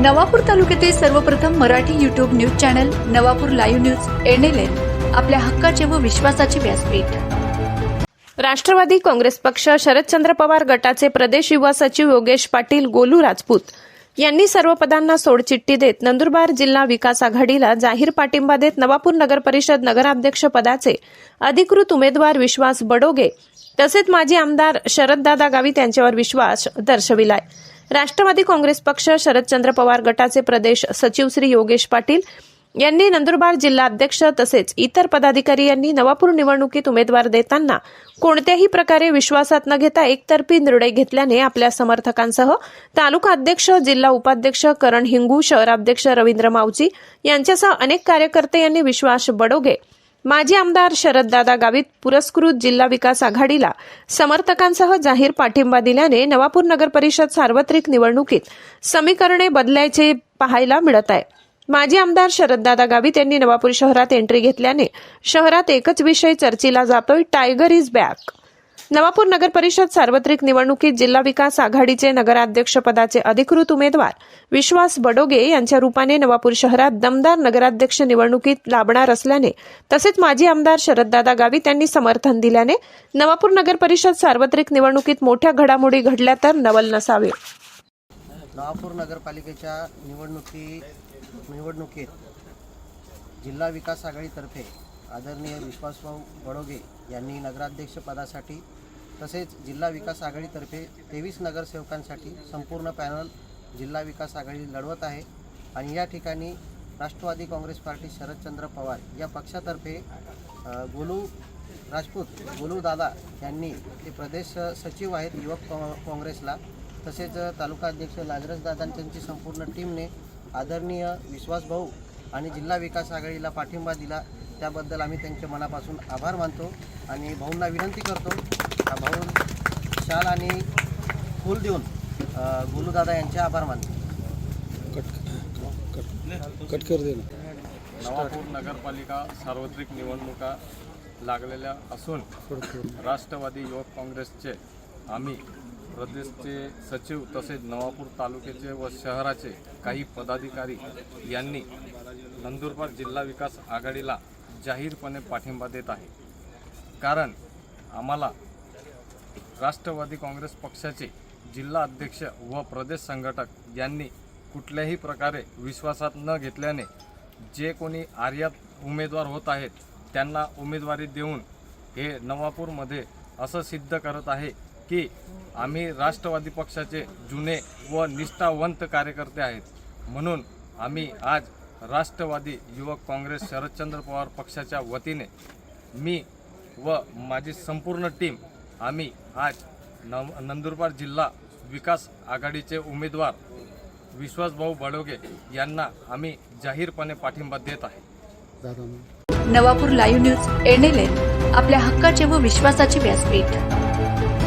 नवापूर तालुक्यातील सर्वप्रथम Marathi YouTube news channel Navapur live news NLN आपल्या हक्काचे व विश्वासाचे व्यासपीठ. राष्ट्रवादी काँग्रेस पक्ष शरदचंद्र पवार गटाचे प्रदेश युवा सचिव योगेश पाटील गोलू राजपूत यांनी सर्व पदांना सोडचिठ्ठी देत नंदुरबार जिल्हा विकास आघाडीला जाहीर पाठिंबा देत नवापूर नगर परिषद नगराध्यक्ष पदाचे अधिकृत उमेदवार विश्वास बडोगे तसेच माजी आमदार शरददादा गावित यांच्यावर विश्वास दर्शविलाय. राष्ट्रवादी काँग्रेस पक्ष शरदचंद्र पवार गटाचे प्रदेश सचिव श्री योगेश पाटील यांनी नंदुरबार जिल्हा अध्यक्ष तसेच इतर पदाधिकारी यांनी नवापूर निवडणुकीत उमेदवार देताना कोणत्याही प्रकारे विश्वासात न घेता एकतर्फी निर्णय घेतल्याने आपल्या समर्थकांसह तालुका अध्यक्ष जिल्हा उपाध्यक्ष करण हिंगू शहराध्यक्ष रवींद्र मावजी यांच्यासह अनेक कार्यकर्ते यांनी विश्वास बडोगे माजी आमदार शरददादा गावित पुरस्कृत जिल्हा विकास आघाडीला समर्थकांसह जाहीर पाठिंबा दिल्याने नवापूर नगर परिषद सार्वत्रिक निवडणुकीत समीकरणे बदलायचे पाहायला मिळत आहे. माजी आमदार शरददादा गावित यांनी नवापूर शहरात एंट्री घेतल्याने शहरात एकच विषय चर्चेला जातोय टायगर इज बॅक. नवापूर नगर परिषद सार्वत्रिक निवडणुकीत जिल्हा विकास आघाडीचे नगराध्यक्षपदाचे अधिकृत उमेदवार विश्वास बडोगे यांच्या रूपाने नवापूर शहरात दमदार नगराध्यक्ष निवडणुकीत लाभणार असल्याने तसेच माजी आमदार शरददादा गावित यांनी समर्थन दिल्याने नवापूर नगर परिषद सार्वत्रिक निवडणुकीत मोठ्या घडामोडी घडल्या तर नवल नसावे. नवापूर नगरपालिकेच्या निवडणुकी निवडणुकीत जिल्हा विकास आघाडीतर्फे आदरणीय विश्वासभाऊ बडोगे यांनी नगराध्यक्षपदासाठी तसेच जिल्हा विकास आघाडीतर्फे तेवीस नगरसेवकांसाठी संपूर्ण पॅनल जिल्हा विकास आघाडी लढवत आहे. आणि या ठिकाणी राष्ट्रवादी काँग्रेस पार्टी शरदचंद्र पवार या पक्षातर्फे गोलू राजपूत गोलू दादा यांनी ते प्रदेश सचिव आहेत युवक काँग्रेसला. तसेच तालुका अध्यक्ष लाजरस दादांची संपूर्ण टीमने आदरणीय विश्वासभाऊ आणि जिल्हा विकास आघाडीला पाठिंबा दिला. त्याबद्दल आम्ही त्यांचे मनापासून आभार मानतो आणि भाऊंना विनंती करतो भाऊ शाल आणि फूल देऊन गोलूदादा यांचे आभार मानतो. कट कर दे ना. नवापूर नगरपालिका सार्वत्रिक निवडणुका लागलेल्या असून राष्ट्रवादी युवक काँग्रेसचे आम्ही प्रदेशचे सचिव तसेच नवापूर तालुक्याचे व शहराचे काही पदाधिकारी यांनी नंदुरबार जिल्हा विकास आघाडीला जाहीरपणे पाठिंबा देत आहे. कारण आम्हाला राष्ट्रवादी काँग्रेस पक्षाचे जिल्हा अध्यक्ष व प्रदेश संघटक यांनी कुठल्याही प्रकारे विश्वासात न घेतल्याने जे कोणी आर्यात उमेदवार होत आहेत त्यांना उमेदवारी देऊन हे नवापूरमध्ये असं सिद्ध करत आहे की आम्ही राष्ट्रवादी पक्षाचे जुने व निष्ठावंत कार्यकर्ते आहेत. म्हणून आम्ही आज राष्ट्रवादी युवक काँग्रेस शरदचंद्र पवार पक्षाच्या वतीने मी व माझी संपूर्ण टीम आम्ही आज न नंदुरबार जिल्हा विकास आघाडीचे उमेदवार विश्वासभाऊ बडोगे यांना आम्ही जाहीरपणे पाठिंबा देत आहे. नवापूर लाईव्ह न्यूज एनएलएन आपल्या हक्काचे व विश्वासाचे व्यासपीठ.